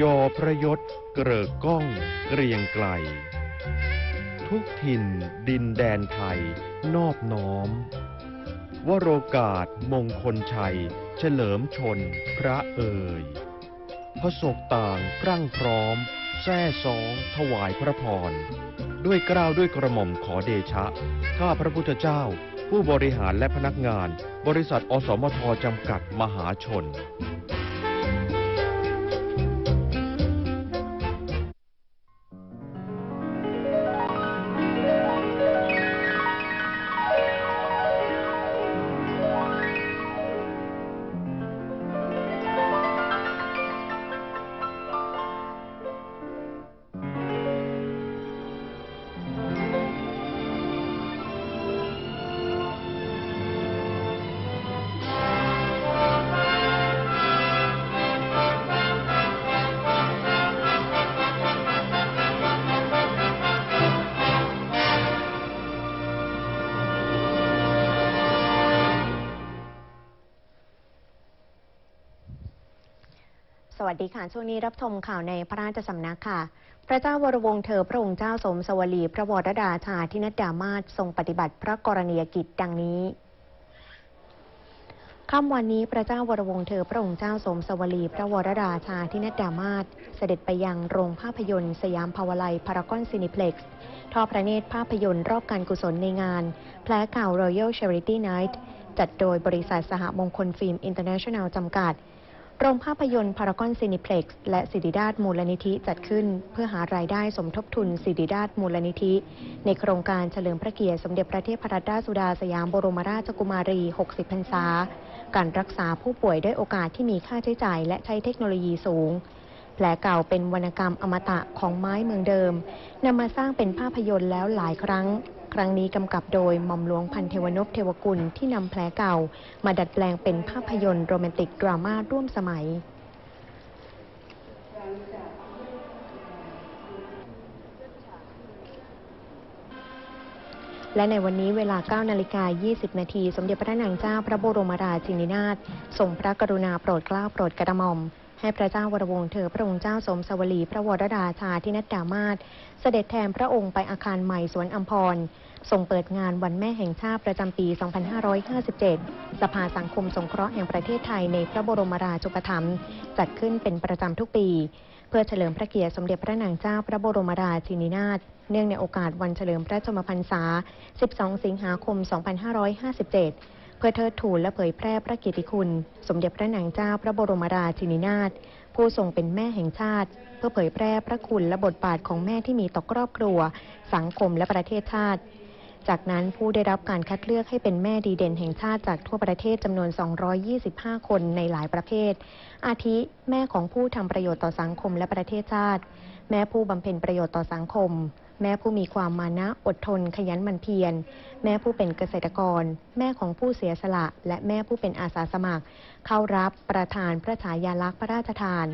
ยอพระยศเกริกก้องเกรียงไกล ทุกถิ่นดินแดนไทยนอบน้อม วโรกาสมงคลชัย เฉลิมชนพระเอ่ยพระศกต่างพรั่งพร้อมแซ่ซองถวายพระพร ด้วยกล้าวด้วยกระหม่อมขอเดชะ ข้าพระพุทธเจ้า ผู้บริหารและพนักงาน บริษัทอสมทจำกัดมหาชน สวัสดีค่ะ ช่วงนี้รับชมข่าวในพระราชสำนักค่ะ พระเจ้าวรวงเธอพระองค์เจ้าสมสวลีพระวรดาชาธินัดดามาศทรงปฏิบัติพระกรณียกิจดังนี้ค่ำวันนี้พระเจ้าวรวงเธอพระองค์เจ้าสมสวลี พระวรดาชาธินัดดามาศเสด็จไปยังโรงภาพยนตร์ สยามพาวไลพารากอนซินิเพล็กซ์ทอดพระเนตรภาพยนตร์รอบการกุศลในงาน แผลเก่า Royal Charity Night จัดโดยบริษัทสหมงคลฟิล์มอินเตอร์เนชั่นแนลจำกัด โรงภาพยนตร์พารากอนซินิเพล็กซ์และสิริดาชมูลนิธิจัดขึ้น เพื่อหารายได้สมทบทุนสิริดาชมูลนิธิ ในโครงการเฉลิมพระเกียรติสมเด็จพระเทพรัตนราชสุดาสยามบรมราชกุมารี 60 พรรษา การรักษาผู้ป่วยด้วยโอกาสที่มีค่าใช้จ่ายและใช้เทคโนโลยีสูง ผลเก่าเป็นวรรณกรรมอมตะของไม้เมืองเดิมนำมาสร้างเป็นภาพยนตร์แล้วหลายครั้ง ครั้งนี้กำกับโดยหม่อมหลวงพันเทวนพเทวกุลที่นำแผลเก่า มาดัดแปลงเป็นภาพยนตร์โรแมนติกดราม่าร่วมสมัยและในวันนี้เวลา 9 นาฬิกา 20 นาที สมเด็จพระนางเจ้าพระบรมราชินีนาถทรงพระกรุณาโปรดเกล้าโปรดกระหม่อม ให้พระเจ้าวรวงศ์เธอพระองค์เจ้าสมสวลีพระวรดาชาธินัดดามาศเสด็จแทนพระองค์ไปอาคารใหม่สวนอัมพรทรงเปิดงานวันแม่แห่งชาติประจำปี 2557 สภาสังคมสงเคราะห์แห่งประเทศไทยในพระบรมราชูปถัมภ์จัดขึ้นเป็นประจำทุกปี เพื่อเฉลิมพระเกียรติสมเด็จพระนางเจ้าพระบรมราชินีนาถเนื่องในโอกาสวันเฉลิมพระชนมพรรษา 12 สิงหาคม 2557 เพื่อเทิดทูนและเผยแพร่พระเกียรติคุณ สมเด็จพระนางเจ้าพระบรมราชินีนาถผู้ทรงเป็นแม่แห่งชาติ เพื่อเผยแพร่พระคุณและบทบาทของแม่ที่มีต่อครอบครัว สังคมและประเทศชาติ จากนั้นผู้ได้รับการคัดเลือกให้เป็นแม่ดีเด่นแห่งชาติจากทั่วประเทศจำนวน 225 คนในหลายประเภท อาทิแม่ของผู้ทำประโยชน์ต่อสังคมและประเทศชาติ แม่ผู้บำเพ็ญประโยชน์ต่อสังคม แม่ผู้มีความมานะอดทนขยันหมั่นเพียร แม่ผู้เป็นเกษตรกร แม่ของผู้เสียสละ และแม่ผู้เป็นอาสาสมัคร เข้ารับประทานพระฉายาลักษณ์พระราชทาน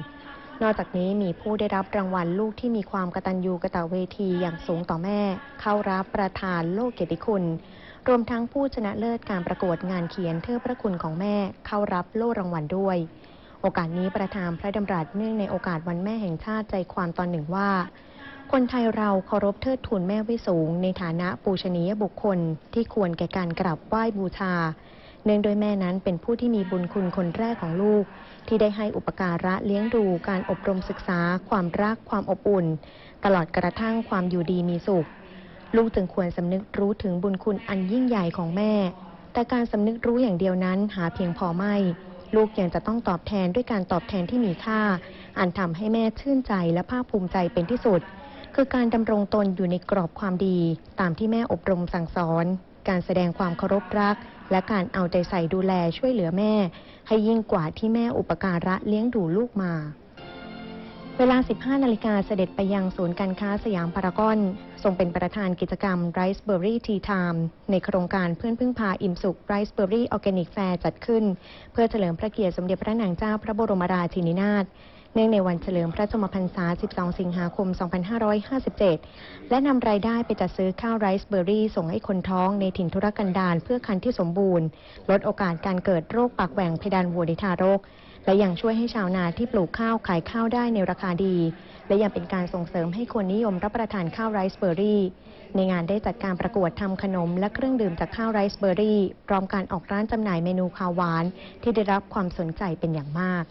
นอกจากนี้มีผู้ได้รับรางวัลลูกที่มีความกตัญญูกะตเวทีอย่างสูงต่อแม่ เข้ารับประทานโลกเกียรติคุณ รวมทั้งผู้ชนะเลิศการประกวดงานเขียนเทิดพระคุณของแม่ เข้ารับโล่รางวัลด้วยโอกาสนี้ประธานพระดำรัสเนื่องในโอกาสวันแม่แห่งชาติใจความตอนหนึ่งว่า คนไทยเราเคารพเทิดทูนแม่ไว้สูง ในฐานะปูชนียบุคคลที่ควรแก่การกราบไหว้บูชา เนื่องโดยแม่นั้นเป็นผู้ที่มีบุญคุณคนแรกของลูก ที่ได้ให้อุปการะเลี้ยงดูการอบรมศึกษา ความรักความอบอุ่น ตลอดกระทั่งความอยู่ดีมีสุข ลูกจึงควรสำนึกรู้ถึงบุญคุณอันยิ่งใหญ่ของแม่ แต่การสำนึกรู้อย่างเดียวนั้นหาเพียงพอไม่ลูกยังจะต้องตอบแทนด้วยการตอบแทนที่มีค่า อันทำให้แม่ชื่นใจและภาคภูมิใจเป็นที่สุด คือการดำรงตนอยู่ในกรอบความดี ตามที่แม่อบรมสั่งสอน การแสดงความเคารพรัก และการเอาใจใส่ดูแลช่วยเหลือแม่ ให้ยิ่งกว่าที่แม่อุปการะเลี้ยงดูลูกมา เวลา 15 นาฬิกาเสด็จไปยังศูนย์การค้าสยามพารากอน ทรงเป็นประธานกิจกรรม Riceberry Tea Time ในโครงการเพื่อนพึ่งพาอิ่มสุข Riceberry Organic Fair จัดขึ้น เพื่อเฉลิมพระเกียรติสมเด็จพระนางเจ้าพระบรมราชินีนาถ เนื่องในวันเฉลิมพระชนมพรรษา 12 สิงหาคม 2557 และนำรายได้ไปจัดซื้อข้าวไรซ์เบอร์รี่ ส่งให้คนท้องในถิ่นทุรกันดารเพื่อคันที่สมบูรณ์ ลดโอกาสการเกิดโรคปากแหว่งเพดานโหวในทารก และยังช่วยให้ชาวนาที่ปลูกข้าวขายข้าวได้ในราคาดี และยังเป็นการส่งเสริมให้คนนิยมรับประทานข้าวไรซ์เบอร์รี่ ในงานได้จัดการประกวดทำขนมและเครื่องดื่มจากข้าวไรซ์เบอร์รี่พร้อมการออกร้านจำหน่ายเมนูข้าวหวาน ที่ได้รับความสนใจเป็นอย่างมาก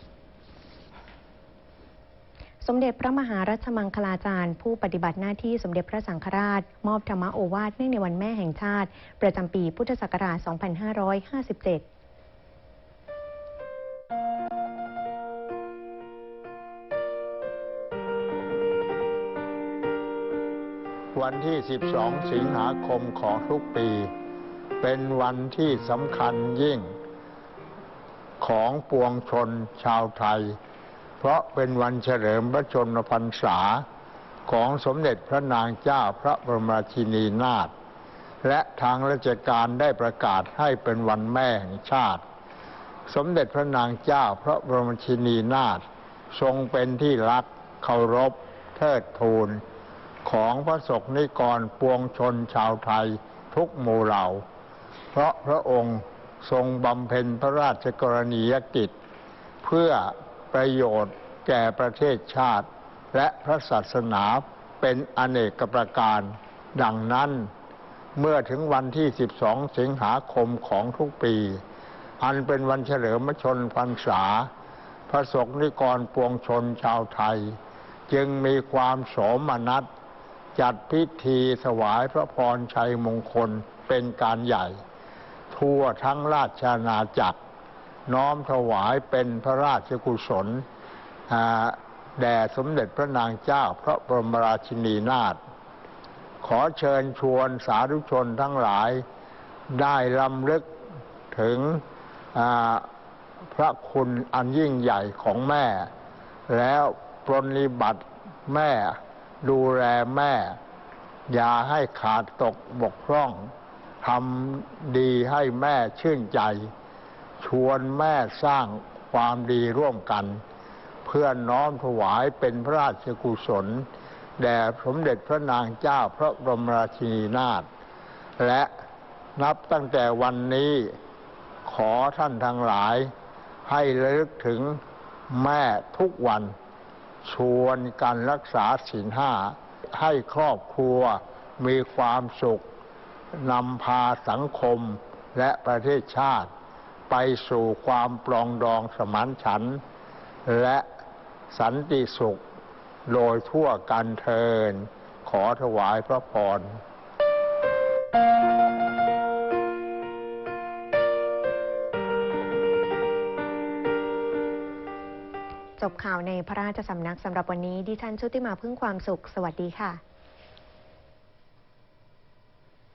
สมเด็จพระมหารัชมังคลาจารย์ ผู้ปฏิบัติหน้าที่สมเด็จพระสังฆราช มอบธรรมโอวาทเนื่องในวันแม่แห่งชาติ ประจำปีพุทธศักราช 2557วันที่ 12 สิงหาคมของทุกปี เป็นวันที่สำคัญยิ่ง ของปวงชนชาวไทย เพราะเป็นวันเฉลิมพระชนมพรรษาของสมเด็จพระนางเจ้าพระบรมราชินีนาถและทางราชการได้ประกาศให้เป็นวันแม่แห่งชาติ สมเด็จพระนางเจ้าพระบรมชินีนาถทรงเป็นที่รักเคารพ เทิดทูน ของพระศกนิกรปวงชนชาวไทยทุกหมู่เหล่า เพราะพระองค์ทรงบำเพ็ญพระราชกรณียกิจ เพื่อ ประโยชน์แก่ประเทศชาติ และพระศาสนาเป็นอเนกประการ ดังนั้น เมื่อถึงวันที่ 12 สิงหาคมของทุกปี อันเป็นวันเฉลิมชนพรรษา พระศกนิกรปวงชนชาวไทย จึงมีความโสมนัสจัดพิธีถวายพระพรชัยมงคลเป็นการใหญ่ ทั่วทั้งราชอาณาจักร น้อมถวายเป็นพระราชกุศลแด่สมเด็จพระนางเจ้าพระบรมราชินีนาถขอเชิญชวนสาธุชนทั้งหลายได้ลำลึกถึงพระคุณอันยิ่งใหญ่ของแม่ แล้วปรนนิบัติแม่ดูแลแม่ อย่าให้ขาดตกบกพร่องทำดีให้แม่ชื่นใจ ชวนแม่สร้างความดีร่วมกัน เพื่อน้อมถวายเป็นพระราชกุศล แด่สมเด็จพระนางเจ้าพระบรมราชินีนาถและนับตั้งแต่วันนี้ขอท่านทั้งหลาย ให้ระลึกถึงแม่ทุกวัน ชวนกันรักษาศีลห้า ให้ครอบครัวมีความสุขนำพาสังคมและประเทศชาติ ไปสู่ความปลองดองสมานฉันท์และสันติสุขโดยทั่วกันเทิน ขอถวายพระพรจบข่าวในพระราชสำนักสำหรับวันนี้ดิฉันชุติมาพึ่งความสุข สวัสดีค่ะ